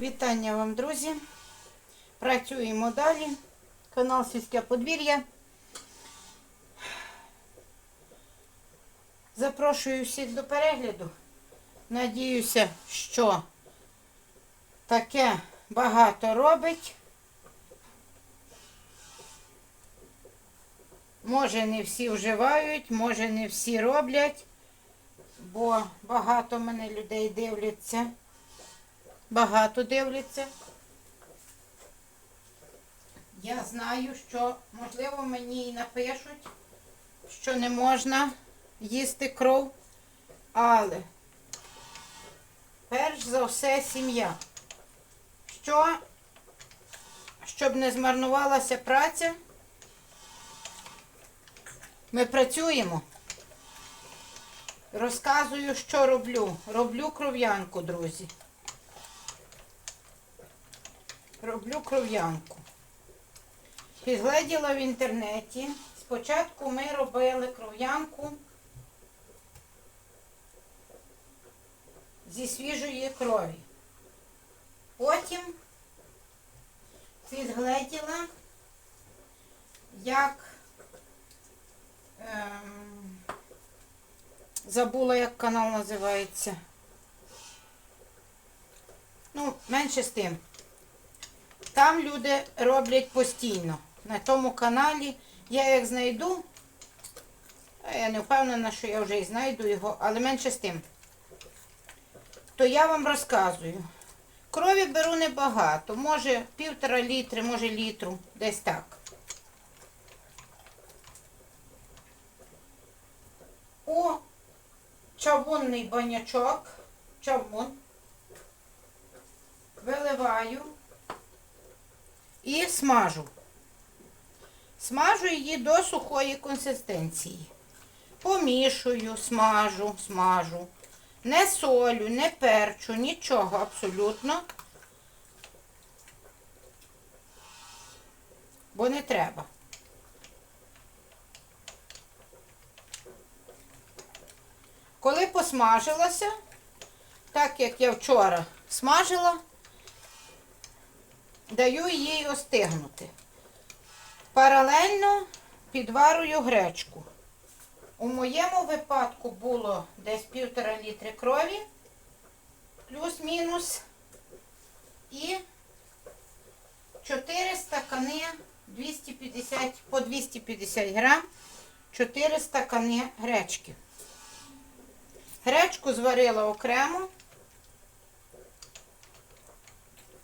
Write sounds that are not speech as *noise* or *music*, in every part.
Вітання вам, друзі. Працюємо далі. Канал Сільське подвір'я. Запрошую всіх до перегляду. Надіюся, що таке багато робить. Може, не всі вживають, може, не всі роблять, бо багато мене людей дивляться. Багато дивляться. Я знаю, що, можливо, мені і напишуть, що не можна їсти кров, але перш за все сім'я. Що, щоб не змарнувалася праця, ми працюємо. Розказую, що роблю. Роблю кров'янку, друзі. Роблю кров'янку. Підгледіла в інтернеті. Спочатку ми робили кров'янку зі свіжої крові. Потім підгледіла, як ем, забула, як канал називається. Ну, менше з тим. Там люди роблять постійно. На тому каналі я як знайду, я не впевнена, що я вже і знайду його, але менше з тим. То я вам розказую. Крові беру небагато, може півтора літри, може літру, десь так. У чавунний банячок, чавун, виливаю і смажу. Смажу її до сухої консистенції. Помішую, смажу, смажу. Не солю, не перчу, нічого абсолютно. Бо не треба. Коли посмажилася, так як я вчора смажила, даю їй остигнути. Паралельно підварую гречку. У моєму випадку було десь півтора літри крові, плюс-мінус, і 4 стакани 250, по 250 грам, 4 стакани гречки. Гречку зварила окремо.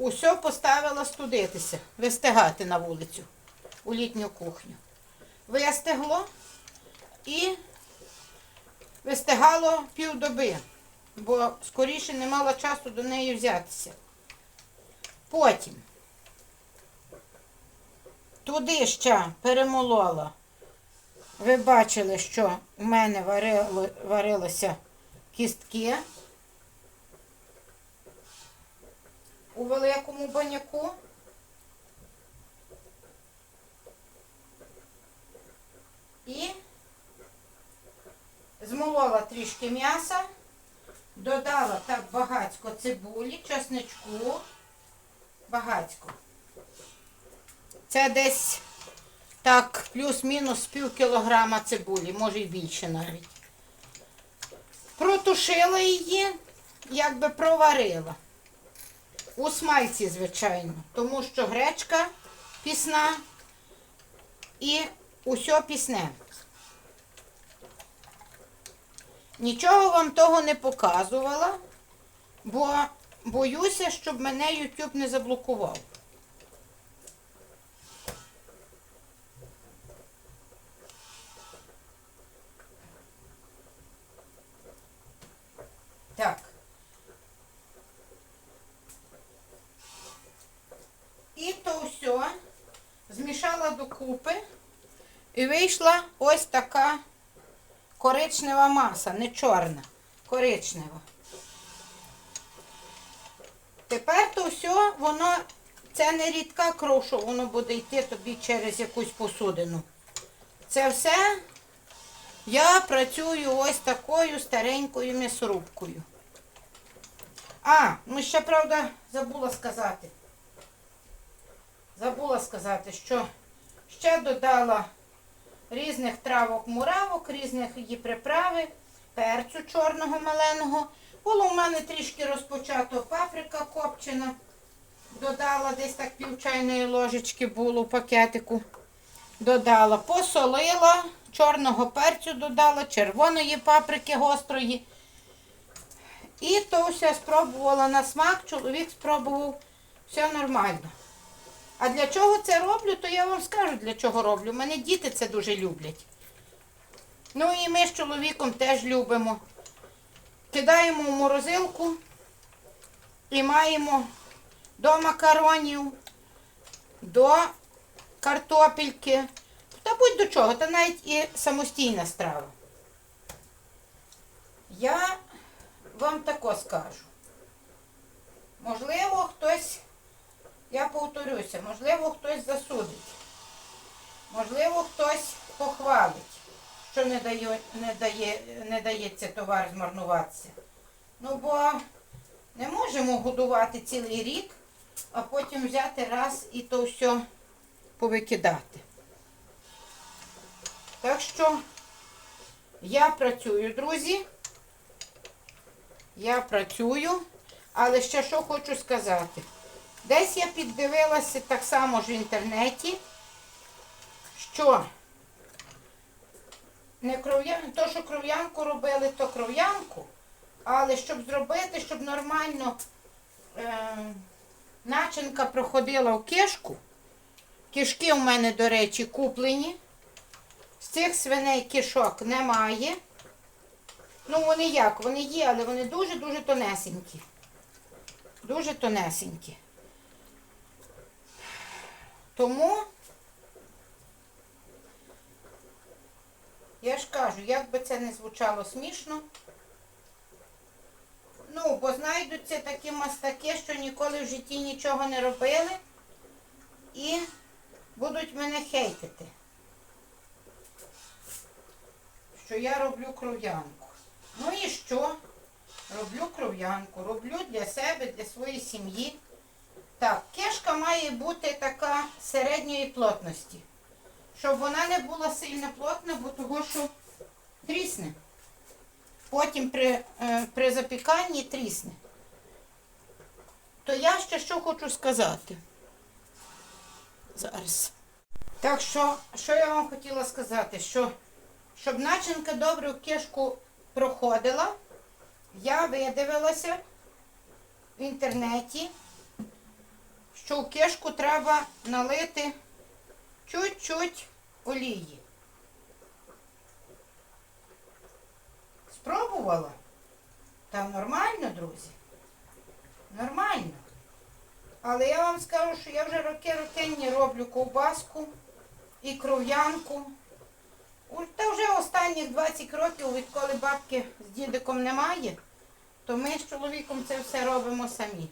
Усе поставила студитися, вистигати на вулицю, у літню кухню. Вистигло і вистигало півдоби, бо скоріше не мала часу до неї взятися. Потім туди ще перемолола. Ви бачили, що у мене варило, варилося кістки. У великому баняку. І змолола трішки м'яса, додала так багацько цибулі, чесничку, багацько. Це десь так плюс-мінус пів кілограма цибулі, може і більше навіть. Протушила її, якби проварила. У смальці, звичайно, тому що гречка пісна і усе пісне. Нічого вам того не показувала, бо боюся, щоб мене YouTube не заблокував. Так. І то все змішала докупи і вийшла ось така коричнева маса, не чорна, коричнева. Тепер то все, воно, це не рідка кров, що воно буде йти тобі через якусь посудину. Це все я працюю ось такою старенькою м'ясорубкою. А, ну ще правда забула сказати. Забула сказати, що ще додала різних травок муравок, різних її приправи, перцю чорного маленого. Було в мене трішки розпочато паприка копчена. Додала десь так пів чайної ложечки було в пакетику. Додала, посолила, чорного перцю додала, червоної паприки гострої. І то все спробувала на смак, чоловік спробував, все нормально. А для чого це роблю, то я вам скажу, для чого роблю. Мене діти це дуже люблять. Ну і ми з чоловіком теж любимо. Кидаємо в морозилку і маємо до макаронів, до картопельки, та будь до чого, та навіть і самостійна страва. Я вам тако скажу. Можливо, хтось, я повторюся, можливо, хтось засудить. Можливо, хтось похвалить, що не дає, не дає, не дається товар змарнуватися. Ну, бо не можемо годувати цілий рік, а потім взяти раз і то все повикидати. Так що я працюю, друзі. Я працюю, але ще що хочу сказати. Десь я піддивилася так само ж в інтернеті, що не кров'ян, то, що кров'янку робили, то кров'янку, але щоб зробити, щоб нормально е, начинка проходила в кишку, кишки у мене, до речі, куплені. З цих свиней кишок немає. Ну, вони як? Вони є, але вони дуже-дуже тонесенькі. Дуже тонесенькі. Тому я ж кажу, як би це не звучало смішно. Ну, бо знайдуться такі мастаки, що ніколи в житті нічого не робили і будуть мене хейтити. Що я роблю кров'янку. Ну і що? Роблю кров'янку, роблю для себе, для своєї сім'ї. Так, кишка має бути така середньої плотності. Щоб вона не була сильно плотна, бо того, що трісне. Потім при, е, при запіканні трісне. То я ще що хочу сказати. Зараз. Так що, що я вам хотіла сказати, що щоб начинка добре в кишку проходила, я видивилася в інтернеті, що в кишку треба налити чуть-чуть олії. Спробувала? Та нормально, друзі. Нормально. Але я вам скажу, що я вже роки-рокинні роблю ковбаску і кров'янку. Та вже останніх 20 років, відколи бабки з дідиком немає, то ми з чоловіком це все робимо самі.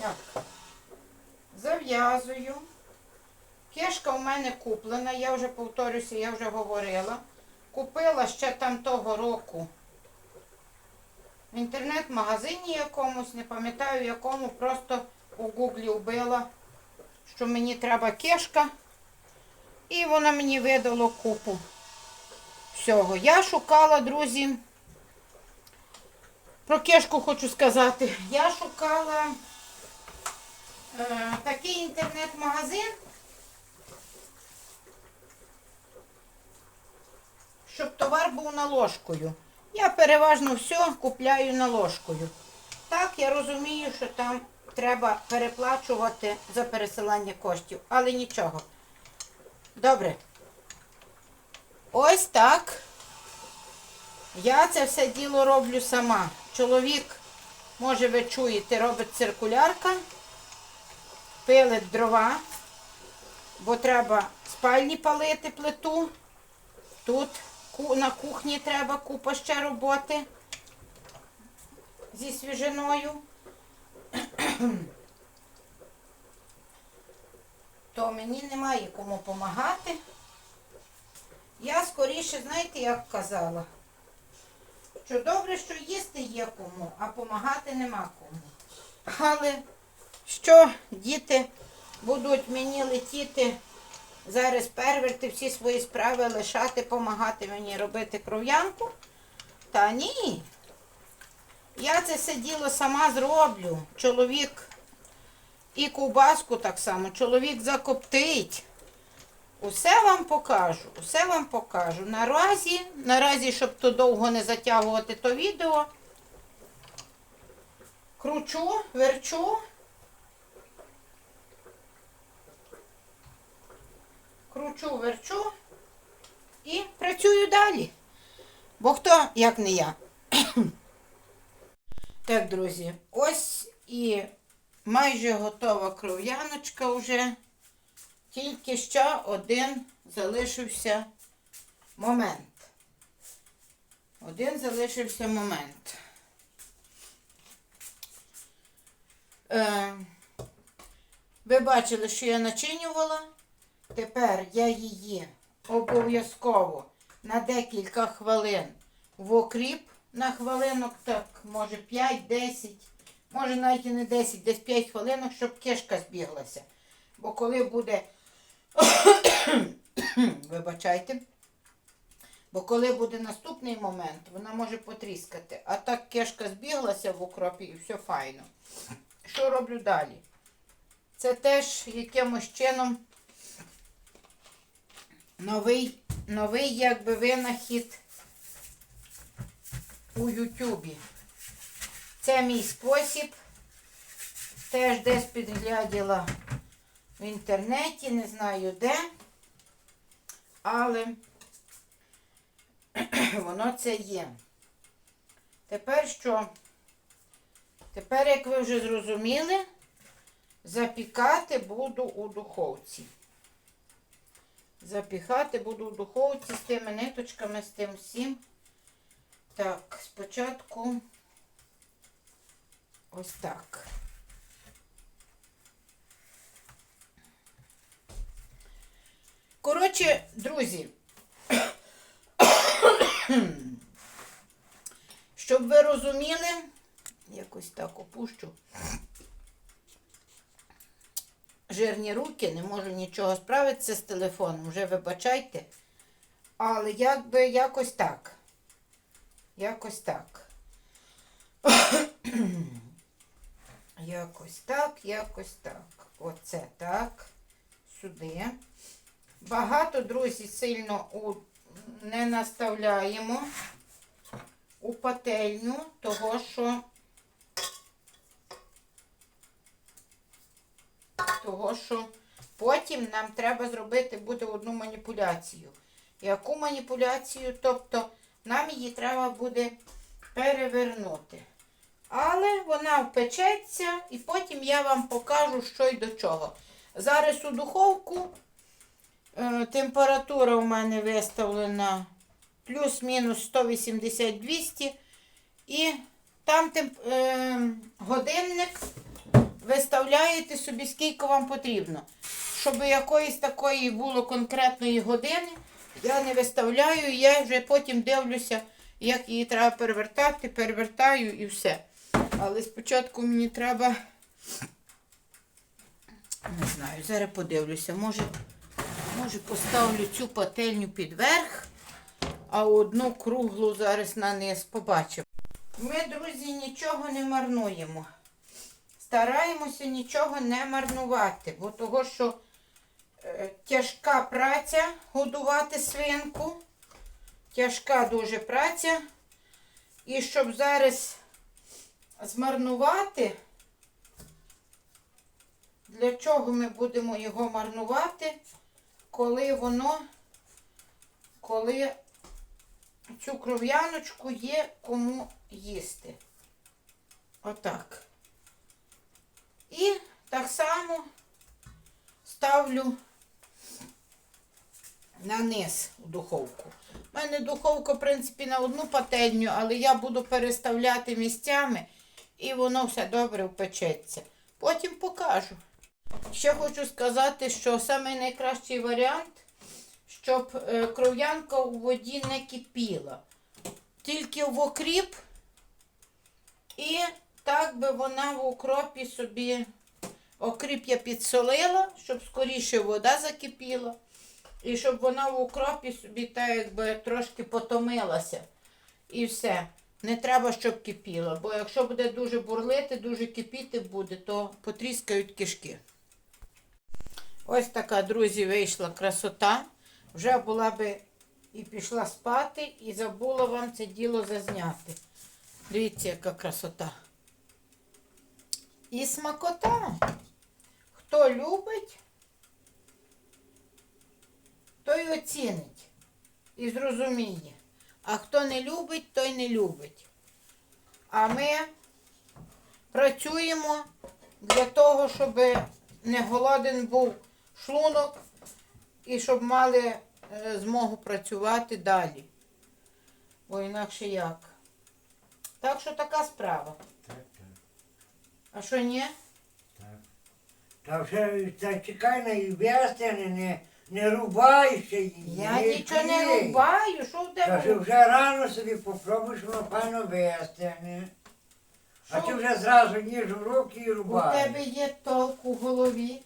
Так. Зав'язую. Кишка в мене куплена, я вже повторюся, я вже говорила. Купила ще там того року в інтернет-магазині якомусь, не пам'ятаю якому, просто у гуглі вбила, що мені треба кишка. І вона мені видало купу всього. Я шукала, друзі, про кишку хочу сказати. Я шукала такий інтернет-магазин, щоб товар був наложкою. Я переважно все купляю наложкою. Так, я розумію, що там треба переплачувати за пересилання коштів, але нічого. Добре. Ось так. Я це все діло роблю сама. Чоловік, може ви чуєте, робить циркулярка, пилить дрова, бо треба спальні палити плиту. Тут на кухні треба купа ще роботи зі свіжиною. *clears throat* То мені немає кому допомагати. Я скоріше, знаєте, як казала, що добре, що їсти є кому, а помагати нема кому. Але що діти будуть мені летіти зараз перверти всі свої справи лишати, помагати мені робити кров'янку? Та ні. Я це все діло сама зроблю. Чоловік і ковбаску так само, чоловік закоптить. Усе вам покажу, усе вам покажу. Наразі, наразі, щоб то довго не затягувати то відео, кручу, верчу. Кручу, верчу і працюю далі. Бо хто, як не я. *clears throat* так, друзі, ось і майже готова кров'яночка вже. Тільки ще один залишився момент. Один залишився момент. Е, ви бачили, що я начинювала. Тепер я її обов'язково на декілька хвилин в окріп. На хвилинок, так, може 5-10, може навіть і не 10, десь 5 хвилинок, щоб кишка збіглася. Бо коли буде *coughs* Вибачайте. Бо коли буде наступний момент, вона може потріскати. А так кишка збіглася в укропі і все файно. Що роблю далі? Це теж якимось чином новий, новий якби винахід у Ютубі. Це мій спосіб. Теж десь підгляділа в інтернеті, не знаю де, але *clears throat* воно це є. Тепер що? Тепер, як ви вже зрозуміли, запікати буду у духовці. Запікати буду у духовці з тими ниточками, з тим всім. Так, спочатку ось так. Коротше, друзі, *coughs* щоб ви розуміли, якось так опущу. Жирні руки, не можу нічого справитися з телефоном, вже вибачайте. Але якби якось так. Якось так. *coughs* якось так, якось так. Оце так. Сюди. Багато, друзі, сильно у... не наставляємо у пательню, того що що потім нам треба зробити буде одну маніпуляцію. Яку маніпуляцію? Тобто нам її треба буде перевернути. Але вона впечеться і потім я вам покажу, що й до чого. Зараз у духовку. Е, Температура у мене виставлена плюс-мінус 180-200. І там темп, е, годинник виставляєте собі, скільки вам потрібно. Щоб якоїсь такої було конкретної години, я не виставляю, я вже потім дивлюся, як її треба перевертати, перевертаю і все. Але спочатку мені треба, не знаю, зараз подивлюся, може. Може, поставлю цю пательню під верх, а одну круглу зараз на низ побачимо. Ми, друзі, нічого не марнуємо. Стараємося нічого не марнувати, бо того, що е, тяжка праця годувати свинку. Тяжка дуже праця. І щоб зараз змарнувати, для чого ми будемо його марнувати? коли воно, коли цю кров'яночку є кому їсти. Отак. І так само ставлю на низ у духовку. У мене духовка, в принципі, на одну пательню, але я буду переставляти місцями і воно все добре впечеться. Потім покажу. Ще хочу сказати, що самий найкращий варіант, щоб е, кров'янка у воді не кипіла. Тільки в окріп, і так би вона в окропі собі. Окріп я підсолила, щоб скоріше вода закипіла. І щоб вона в укропі собі так якби трошки потомилася. І все. Не треба, щоб кипіло. Бо якщо буде дуже бурлити, дуже кипіти буде, то потріскають кишки. Ось така, друзі, вийшла красота. Вже була би і пішла спати, і забула вам це діло зазняти. Дивіться, яка красота. І смакота. Хто любить, той оцінить і зрозуміє. А хто не любить, той не любить. А ми працюємо для того, щоб не голоден був шлунок і щоб мали е, змогу працювати далі. Бо інакше як. Так що така справа. А що ні? так. Та вже та чекай на вестени, не, не рубай ще її. Я нічого не рубаю, що в Та що тебе? вже рано собі попробуєш, воно файно вестени. А Що? ти вже зразу ніж в руки і У рубаєш. тебе є толк у голові.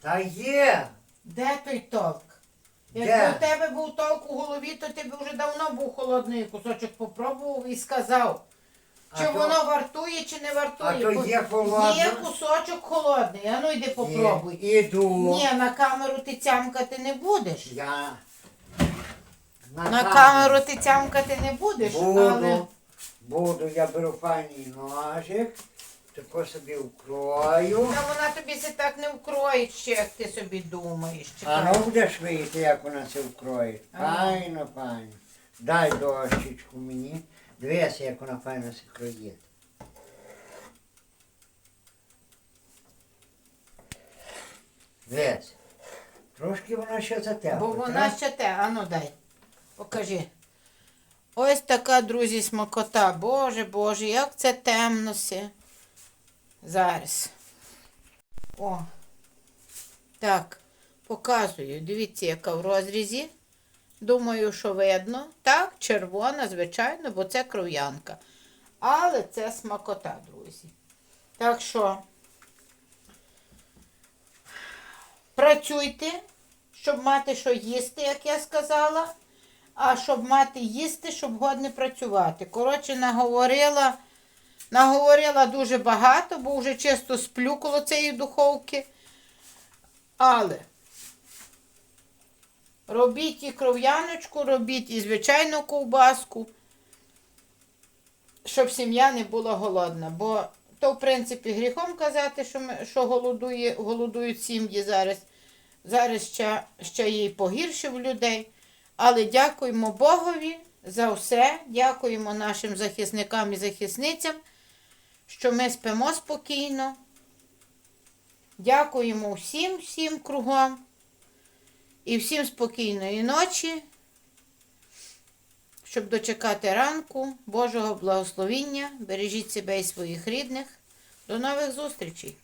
Та є. Де той толк? Де? Якби у тебе був толк у голові, то ти б вже давно був холодний кусочок попробував і сказав, А чи то- воно вартує, чи не вартує. А то Бо є холодне. Є кусочок холодний, а ну йди попробуй. Є. Іду. Ні, на камеру ти цямкати не будеш. Я. На камеру ти цямкати не будеш, Буду. але Буду, я беру файний ножик, тако собі вкрою. та вона тобі це так не вкроїть ще, як ти собі думаєш. А Чекай. ну будеш вийти, як вона це. Ага. Файно, файно. Дай дощечку мені. Дивися, як вона файно кроїть. Дивись. Трошки вона ще затепла. Бо вона ще те, а ну дай. Покажи. Ось така, друзі, смакота. Боже, Боже, як це темно все. Зараз. О. Так, показую. Дивіться, яка в розрізі. Думаю, що видно. Так, червона, звичайно, бо це кров'янка. Але це смакота, друзі. Так що працюйте, щоб мати що їсти, як я сказала. А щоб мати їсти, щоб годне працювати. Коротше, наговорила, наговорила дуже багато, бо вже чисто сплю коло цієї духовки. Але робіть і кров'яночку, робіть і звичайну ковбаску, щоб сім'я не була голодна. Бо то, в принципі, гріхом казати, що, ми, що голодує, голодують сім'ї зараз. Зараз ще, ще є й погірше в людей. Але дякуємо Богові за все. Дякуємо нашим захисникам і захисницям, що ми спимо спокійно. Дякуємо всім, всім кругом. І всім спокійної ночі, щоб дочекати ранку, Божого благословіння. Бережіть себе і своїх рідних. До нових зустрічей!